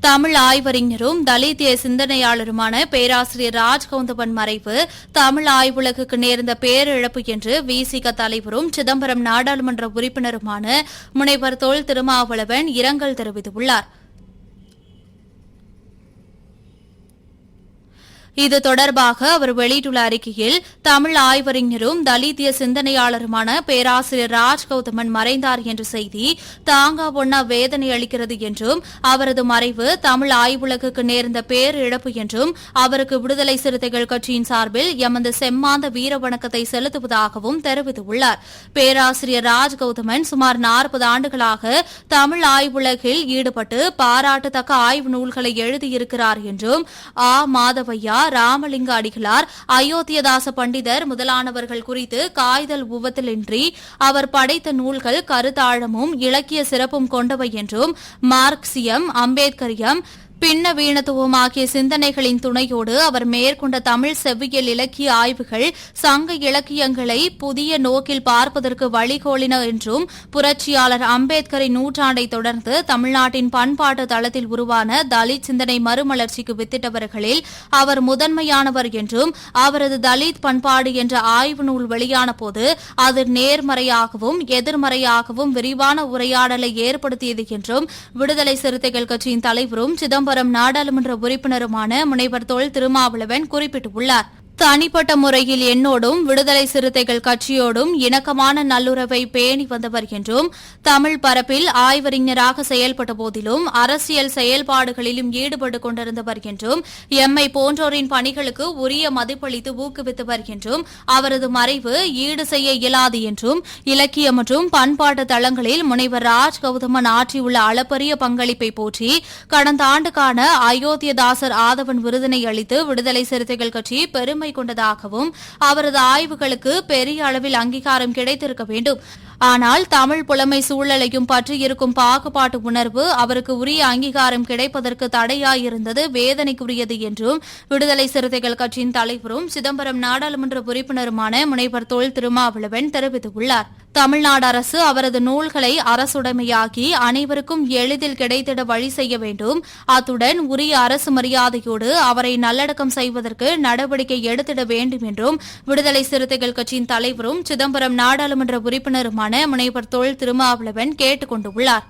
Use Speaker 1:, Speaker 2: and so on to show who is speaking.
Speaker 1: தமிழ் ஆய்வறிஞரும் தலித்திய சிந்தனையாளருமான பேராசிரியர் ராஜ்கவுந்தபன் மறைவு தமிழ் ஆய்வுலகுக்கு நேர்ந்த பேரிழப்பு என்று விசிக தலைவரும் சிதம்பரம் நாடாளுமன்ற உறுப்பினருமான முனைவர் தொல் திருமாவளவன் இரங்கல் தெரிவித்துள்ளார். இது தொடர்பாக அவர் வெளியிட்டுள்ள அறிக்கையில் தமிழ் ஆய்வறிஞரும் தலித்திய சிந்தனையாளருமான பேராசிரியர் ராஜ் கௌதமன் மறைந்தார் என்ற செய்தி தாங்கா ஒன்னா வேதனை அளிக்கிறது என்றும் அவரது மறைவு தமிழ் ஆய்வுலகுக்கு நேர்ந்த பேரிழப்பு என்றும் அவருக்கு விடுதலை சிறுத்தைகள் கட்சியின் சார்பில் எமது செம்மாந்த வீர வணக்கத்தை செலுத்துவதாகவும் தெரிவித்துள்ளார். பேராசிரியர் ராஜ் கௌதமன் சுமார் நாற்பது ஆண்டுகளாக தமிழ் ஆய்வுலகில் ஈடுபட்டு பாராட்டத்தக்க ஆய்வு நூல்களை எழுதியிருக்கிறார் என்றும் ஆ. மாதவையா ராமலிங்க அடிகளார் அயோத்தியதாச பண்டிதர் முதலானவர்கள் குறித்து காய்தல் உவத்திலின்றி அவர் படைத்த நூல்கள் கருத்தாழமும் இலக்கிய சிறப்பும் கொண்டவை என்றும் மார்க்சியம் அம்பேத்கரியம் பின்னவீனத்துவம் ஆகிய சிந்தனைகளின் துணையோடு அவர் மேற்கொண்ட தமிழ் செவ்வியல் இலக்கிய ஆய்வுகள் சங்க இலக்கியங்களை புதிய நோக்கில் பார்ப்பதற்கு வழிகோலின என்றும் புரட்சியாளர் அம்பேத்கரின் நூற்றாண்டை தொடர்ந்து தமிழ்நாட்டின் பண்பாட்டு தளத்தில் உருவான தலித் சிந்தனை மறுமலர்ச்சிக்கு வித்திட்டவர்களில் அவர் முதன்மையானவர் என்றும் அவரது தலித் பண்பாடு என்ற ஆய்வு நூல் வெளியான போது அது நேர்மறையாகவும் எதிர்மறையாகவும் விரிவான உரையாடலை ஏற்படுத்தியது என்றும் விடுதலை சிறுத்தைகள் கட்சியின் தலைவரும் சிதம்பரம் நாடாளுமன்ற உறுப்பினருமான முனைவர் தோல் திருமாவளவன் குறிப்பிட்டுள்ளார். தனிப்பட்ட முறையில் என்னோடும் விடுதலை சிறுத்தைகள் கட்சியோடும் இணக்கமான நல்லுறவை பேணி வந்தவர் என்றும் தமிழ் பரப்பில் ஆய்வறிஞராக செயல்பட்ட போதிலும் அரசியல் செயல்பாடுகளிலும் ஈடுபட்டு கொண்டிருந்தவர் என்றும் எம்மை போன்றோரின் பணிகளுக்கு உரிய மதிப்பளித்து ஊக்குவித்தவர் என்றும் அவரது மறைவு ஈடு செய்ய இயலாது என்றும் இலக்கிய மற்றும் பண்பாட்டு தளங்களில் முனைவர் ராஜ் கௌதமன் ஆற்றியுள்ள அளப்பரிய பங்களிப்பை போற்றி கடந்த ஆண்டுக்கான அயோத்தியதாசர் ஆதவன் விருதினை அளித்து விடுதலை சிறுத்தைகள் கட்சி பெருமை கொண்டதாகவும் அவரது ஆய்வுகளுக்கு பெரிய அளவில் அங்கீகாரம் கிடைத்திருக்க வேண்டும். ஆனால் தமிழ் புலமை சூழலையும் பற்றி இருக்கும் பாகுபாட்டு உணர்வு அவருக்கு உரிய அங்கீகாரம் கிடைப்பதற்கு தடையாயிருந்தது வேதனைக்குரியது என்றும் விடுதலை சிறுத்தைகள் கட்சியின் தலைவரும் சிதம்பரம் நாடாளுமன்ற உறுப்பினருமான முனைவர் தொல் திருமாவளவன் தெரிவித்துள்ளார். தமிழ்நாடு அரசு அவரது நூல்களை அரசுடைமையாக்கி அனைவருக்கும் எளிதில் கிடைத்திட வழி செய்ய வேண்டும். அத்துடன் உரிய அரசு மரியாதையோடு அவரை நல்லடக்கம் செய்வதற்கு நடவடிக்கை எடுத்திட வேண்டும் என்றும் விடுதலை சிறுத்தைகள் கட்சியின் தலைவரும் சிதம்பரம் நாடாளுமன்ற உறுப்பினருமான முனைவர் தொல் திருமாவளவன் கேட்டுக் கொண்டுள்ளாா்